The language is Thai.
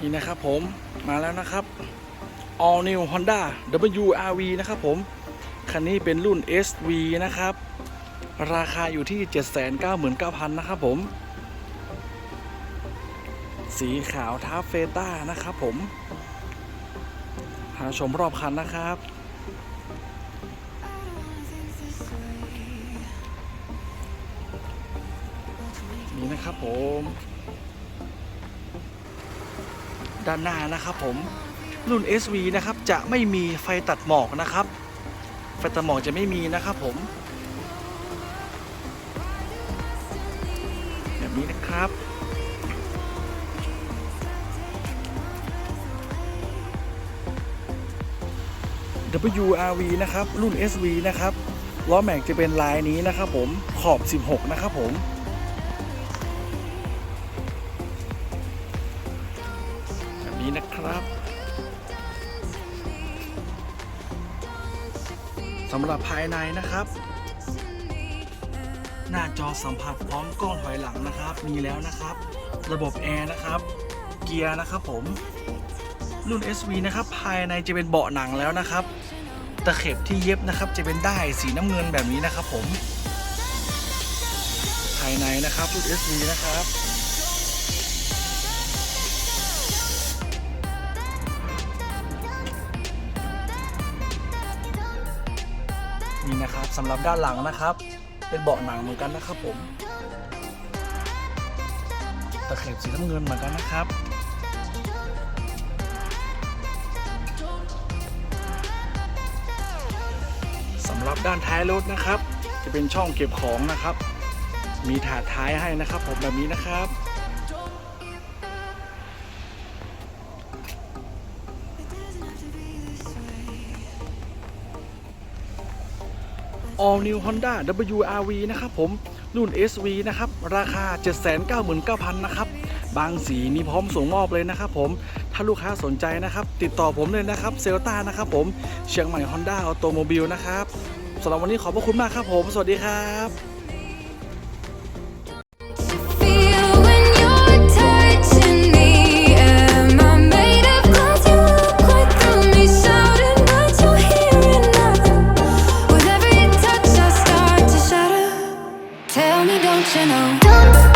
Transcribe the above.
นี่นะครับผมมาแล้วนะครับ All New Honda WRV นะครับผม คันนี้เป็นรุ่น SV นะครับ ราคาอยู่ที่ 799,000 นะครับผม สีขาวทับเฟต้านะครับผมหาชมรอบคันนะครับนี่นะครับผม ด้านหน้านะครับผมรุ่น SV นะครับจะไม่มีไฟตัดหมอกนะครับ ไฟตัดหมอกจะไม่มีนะครับผม แบบนี้นะครับ WRV นะครับ รุ่น SV นะครับล้อแม็กจะเป็นลายนี้นะครับผมขอบ 16 นะครับผม นี้นะครับสำหรับภายในนะครับ หน้าจอสัมผัสพร้อมกล้องถอยหลังนะครับ มีแล้วนะครับ ระบบแอร์นะครับ เกียร์นะครับผมรุ่น SV นะครับ ภายในจะเป็นเบาะหนังแล้วนะครับ ตะเข็บที่เย็บนะครับ จะเป็นได้สีน้ำเงินแบบนี้นะครับผม ภายในนะครับรุ่น SV นะครับ นะครับสำหรับด้านหลังนะครับ เป็นเบาะหนังเหมือนกันนะครับผมตะเข็บสีน้ำเงินเหมือนกันนะครับสำหรับด้านท้ายรถนะครับ จะเป็นช่องเก็บของนะครับ มีถาดท้ายให้นะครับ ผมแบบนี้นะครับ All New Honda WRV นะครับผมรุ่น SV นะครับ ราคา 799,000 นะครับ บางสีมีพร้อมส่งมอบเลยนะครับผม ถ้าลูกค้าสนใจนะครับ ติดต่อผมเลยนะครับเซลต้านะครับผม เชียงใหม่ Honda Automobile นะครับสำหรับวันนี้ขอบพระคุณมากครับผม สวัสดีครับ Tell me, don't you know? Don't